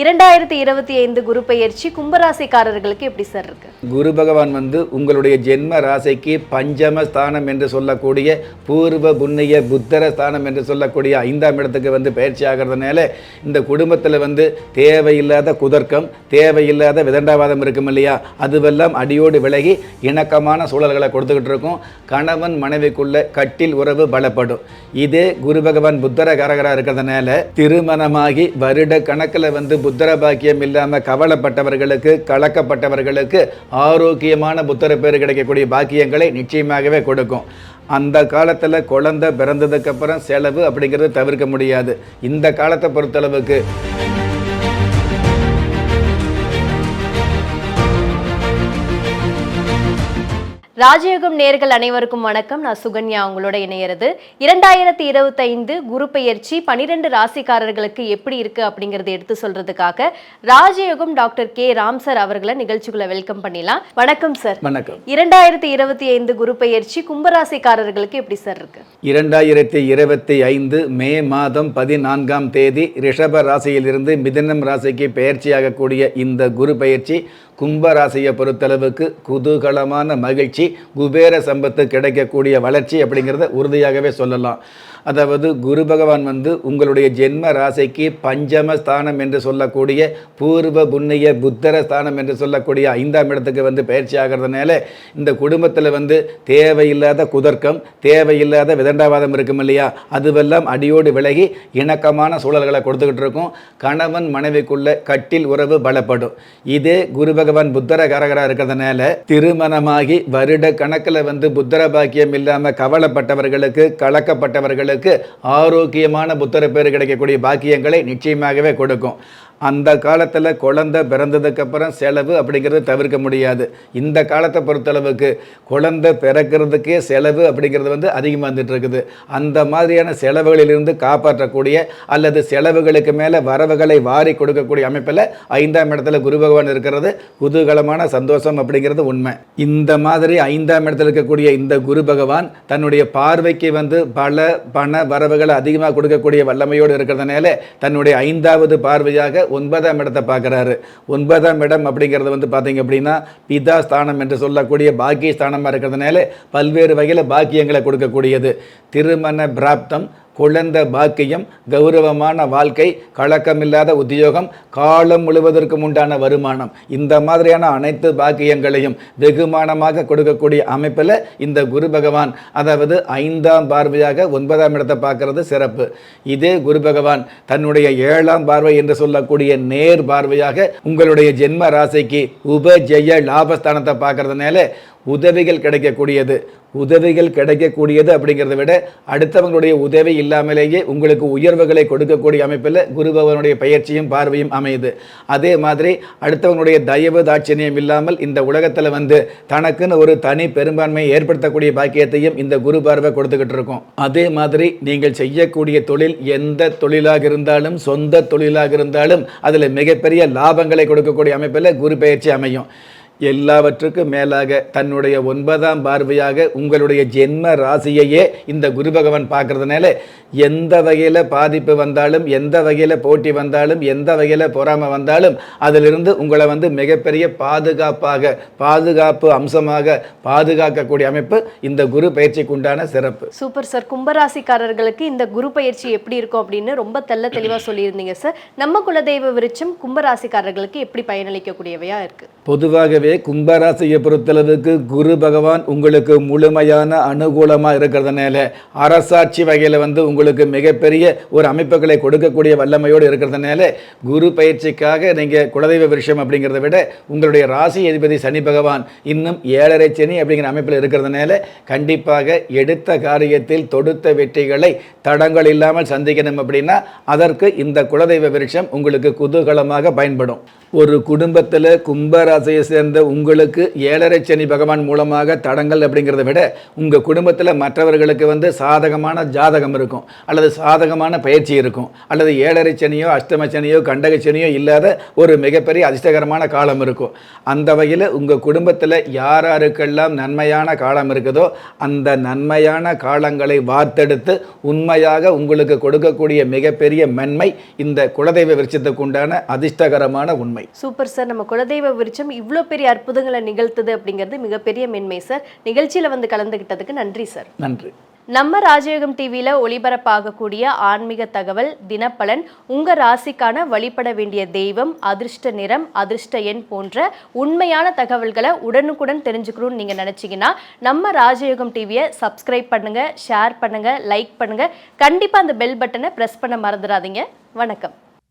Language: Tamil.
இரண்டாயிரத்தி இருபத்தி ஐந்து குரு பெயர்ச்சி கும்பராசிக்காரர்களுக்கு எப்படி சார் இருக்கு? குரு பகவான் வந்து உங்களுடைய ஜென்ம ராசிக்கு பஞ்சம ஸ்தானம் என்று சொல்லக்கூடிய பூர்வ புண்ணிய புத்தர ஸ்தானம் என்று சொல்லக்கூடிய ஐந்தாம் இடத்துக்கு வந்து பயிற்சி ஆகிறதுனால இந்த குடும்பத்தில் வந்து தேவையில்லாத குதர்க்கம் தேவையில்லாத விதண்டாவாதம் இருக்கும் இல்லையா? அதுவெல்லாம் அடியோடு விலகி இணக்கமான சூழல்களை கொடுத்துக்கிட்டு இருக்கும். கணவன் மனைவிக்குள்ள கட்டில் உறவு பலப்படும். இதே குரு பகவான் புத்தர காரகராக இருக்கிறதுனால திருமணமாகி வருட கணக்கில் வந்து புத்தர பாக்கியம் இல்லாமல் கவலைப்பட்டவர்களுக்கு கலக்கப்பட்டவர்களுக்கு ஆரோக்கியமான புத்திர பேர் கிடைக்கக்கூடிய பாக்கியங்களை நிச்சயமாகவே கொடுக்கும். அந்த காலத்தில் குழந்தை பிறந்ததுக்கப்புறம் செலவு அப்படிங்கிறது தவிர்க்க முடியாது. இந்த காலத்தை பொறுத்தளவுக்கு ராஜயோகம் நேர்கள் அனைவருக்கும் வணக்கம். நான் சுகன்யா உங்களோட இணையிறது. இரண்டாயிரத்தி இருபத்தைந்து குரு பெயர்ச்சி பனிரெண்டு ராசிக்காரர்களுக்கு எப்படி இருக்கு அப்படிங்கறத எடுத்து சொல்றதுக்காக ராஜயோகம் டாக்டர் கே. ராம் சார் அவர்களை நிகழ்ச்சிக்குள்ள வெல்கம் பண்ணிடலாம். வணக்கம் சார். வணக்கம். இரண்டாயிரத்தி இருபத்தி ஐந்து குரு பெயர்ச்சி கும்பராசிக்காரர்களுக்கு எப்படி சார் இருக்கு? இரண்டாயிரத்தி இருபத்தி ஐந்து மே மாதம் பதினான்காம் தேதி ரிஷப ராசியிலிருந்து மிதுனம் ராசிக்கு பெயர்ச்சியாகக்கூடிய இந்த குரு பயிற்சி கும்பராசியை பொறுத்தளவுக்கு குதூகலமான மகிழ்ச்சி குபேர சம்பத்து கிடைக்கக்கூடிய வளர்ச்சி அப்படிங்கிறத உறுதியாகவே சொல்லலாம். அதாவது குரு பகவான் வந்து உங்களுடைய ஜென்ம ராசிக்கு பஞ்சம ஸ்தானம் என்று சொல்லக்கூடிய பூர்வ புண்ணிய புத்தர ஸ்தானம் என்று சொல்லக்கூடிய ஐந்தாம் இடத்துக்கு வந்து பயிற்சி ஆகிறதுனால இந்த குடும்பத்தில் வந்து தேவையில்லாத குதர்க்கம் தேவையில்லாத விதண்டாவாதம் இருக்கும் இல்லையா? அதுவெல்லாம் அடியோடு விலகி இணக்கமான சூழல்களை கொடுத்துக்கிட்டு இருக்கும். கணவன் மனைவிக்குள்ள கட்டில் உறவு பலப்படும். இதே குரு பகவான் புத்தர கரகராக இருக்கிறதுனால திருமணமாகி வருட கணக்கில் வந்து புத்தர பாக்கியம் இல்லாமல் கவலைப்பட்டவர்களுக்கு கலக்கப்பட்டவர்களுக்கு ஆரோக்கியமான புத்திர பேர் கிடைக்கக்கூடிய பாக்கியங்களை நிச்சயமாகவே கொடுக்கும். அந்த காலத்தில் குழந்தை பிறந்ததுக்கப்புறம் செலவு அப்படிங்கிறது தவிர்க்க முடியாது. இந்த காலத்தை பொறுத்தளவுக்கு குழந்தை பிறக்கிறதுக்கே செலவு அப்படிங்கிறது வந்து அதிகமாக வந்துட்டுருக்குது அந்த மாதிரியான செலவுகளிலிருந்து காப்பாற்றக்கூடிய அல்லது செலவுகளுக்கு மேலே வரவுகளை வாரி கொடுக்கக்கூடிய அமைப்பில் ஐந்தாம் இடத்துல குரு பகவான் இருக்கிறது குதூகலமான சந்தோஷம் அப்படிங்கிறது உண்மை. இந்த மாதிரி ஐந்தாம் இடத்துல இருக்கக்கூடிய இந்த குரு பகவான் தன்னுடைய பார்வைக்கு வந்து பல பண வரவுகளை அதிகமாக கொடுக்கக்கூடிய வல்லமையோடு இருக்கிறதுனால தன்னுடைய ஐந்தாவது பார்வையாக ஒன்பதாம் இடத்தை பார்க்குறாரு. ஒன்பதாம் இடம் அப்படிங்கிறது வந்து பார்த்தீங்க அப்படின்னா பிதா ஸ்தானம் என்று சொல்லக்கூடிய பாக்கிய ஸ்தானமாக இருக்கிறதுனால பல்வேறு வகையில் பாக்கியங்களை கொடுக்கக்கூடியது. திருமண பிராப்தம் குழந்த பாக்கியம் கௌரவமான வாழ்க்கை கலக்கமில்லாத உத்தியோகம் காலம் முழுவதற்கும் உண்டான வருமானம். இந்த மாதிரியான அனைத்து பாக்கியங்களையும் வெகுமானமாக கொடுக்கக்கூடிய அமைப்பில் இந்த குரு பகவான் அதாவது ஐந்தாம் பார்வையாக ஒன்பதாம் இடத்தை பார்க்கறது சிறப்பு. இதே குரு பகவான் தன்னுடைய ஏழாம் பார்வை என்று சொல்லக்கூடிய நேர் பார்வையாக உங்களுடைய ஜென்ம ராசிக்கு உபஜெய லாபஸ்தானத்தை பார்க்கறதுனால உதவிகள் கிடைக்கக்கூடியது. உதவிகள் கிடைக்கக்கூடியது அப்படிங்கிறத விட அடுத்தவங்களுடைய உதவி இல்லாமலேயே உங்களுக்கு உயர்வுகளை கொடுக்கக்கூடிய அமைப்பில் குரு பகவானுடைய பயிற்சியும் பார்வையும் அமையுது. அதே மாதிரி அடுத்தவங்களுடைய தயவு தாட்சணியம் இல்லாமல் இந்த உலகத்தில் வந்து தனக்குன்னு ஒரு தனி பெரும்பான்மையை ஏற்படுத்தக்கூடிய பாக்கியத்தையும் இந்த குரு பார்வை கொடுத்துக்கிட்டு இருக்கும். அதே மாதிரி நீங்கள் செய்யக்கூடிய தொழில் எந்த தொழிலாக இருந்தாலும் சொந்த தொழிலாக இருந்தாலும் அதில் மிகப்பெரிய லாபங்களை கொடுக்கக்கூடிய அமைப்பில் குரு பயிற்சி அமையும். எல்லாவற்றுக்கும் மேலாக தன்னுடைய ஒன்பதாம் பார்வையாக உங்களுடைய ஜென்ம ராசியையே இந்த குரு பகவான் பார்க்கறதுனால எந்த வகையில் பாதிப்பு வந்தாலும் எந்த வகையில் போட்டி வந்தாலும் எந்த வகையில் பொறாமை வந்தாலும் அதிலிருந்து உங்களை வந்து மிகப்பெரிய பாதுகாப்பாக பாதுகாப்பு அம்சமாக பாதுகாக்கக்கூடிய அமைப்பு இந்த குரு பயிற்சிக்கு உண்டான சிறப்பு. சூப்பர் சார் கும்பராசிக்காரர்களுக்கு இந்த குரு பயிற்சி எப்படி இருக்கும் அப்படின்னு ரொம்ப தெள்ள தெளிவா சொல்லியிருந்தீங்க சார் நம்ம குலதெய்வ விருட்சம் கும்பராசிக்காரர்களுக்கு எப்படி பயனளிக்கக்கூடியவையா இருக்கு? பொதுவாகவே கும்பராசியை பொறுத்தளவுக்கு குரு பகவான் உங்களுக்கு முழுமையான அனுகூலமாக இருக்கிறதுனால அரசாட்சி வகையில் வந்து உங்களுக்கு மிகப்பெரிய ஒரு அமைப்புகளை கொடுக்கக்கூடிய வல்லமையோடு இருக்கிறதுனால குரு பயிற்சிக்காக நீங்கள் குலதெய்வ விருஷம் அப்படிங்கிறத விட உங்களுடைய ராசி அதிபதி சனி பகவான் இன்னும் ஏழரை சனி அப்படிங்கிற அமைப்பில் இருக்கிறதுனால கண்டிப்பாக எடுத்த காரியத்தில் தொடுத்த வெற்றிகளை தடங்கள் இல்லாமல் சந்திக்கணும் அப்படின்னா அதற்கு இந்த குலதெய்வ விருட்சம் உங்களுக்கு குதூகலமாக பயன்படும். ஒரு குடும்பத்தில் கும்பராசியை சேர்ந்த உங்களுக்கு ஏழரை சனி பகவான் மூலமாக தடங்கள் அப்படிங்கிறத விட உங்கள் குடும்பத்தில் மற்றவர்களுக்கு வந்து சாதகமான ஜாதகம் இருக்கும் அல்லது சாதகமான பயிற்சி இருக்கும் அல்லது ஏழரை சனியோ அஷ்டம சனியோ கண்டக சனியோ இல்லாத ஒரு மிகப்பெரிய அதிர்ஷ்டகரமான காலம் இருக்கும். அந்த வகையில் உங்கள் குடும்பத்தில் யார் யாருக்கெல்லாம் நன்மையான காலம் இருக்குதோ அந்த நன்மையான காலங்களை வார்த்தெடுத்து உண்மையாக உங்களுக்கு கொடுக்கக்கூடிய மிகப்பெரிய மென்மை இந்த குலதெய்வ விருட்சத்துக்கு உண்டான அதிர்ஷ்டகரமான உண்மை. Super sir. நம்ம குலதெய்வ விருட்சம் இவ்வளோ பெரிய அற்புதங்களை நிகழ்த்துது அப்படிங்கிறது மிகப்பெரிய மென்மை சார். நிகழ்ச்சியில் வந்து கலந்துக்கிட்டதுக்கு நன்றி சார். நன்றி. நம்ம ராஜயோகம் டிவியில் ஒளிபரப்பாகக்கூடிய ஆன்மீக தகவல் தினப்பலன் உங்கள் ராசிக்கான வழிபட வேண்டிய தெய்வம் அதிர்ஷ்ட நிறம் அதிர்ஷ்ட எண் போன்ற உண்மையான தகவல்களை உடனுக்குடன் தெரிஞ்சுக்கணும்னு நீங்கள் நினச்சிங்கன்னா நம்ம ராஜயோகம் டிவியை சப்ஸ்கிரைப் பண்ணுங்க ஷேர் பண்ணுங்க லைக் பண்ணுங்க. கண்டிப்பாக அந்த பெல் பட்டனை ப்ரெஸ் பண்ண மறந்துடாதீங்க. வணக்கம்.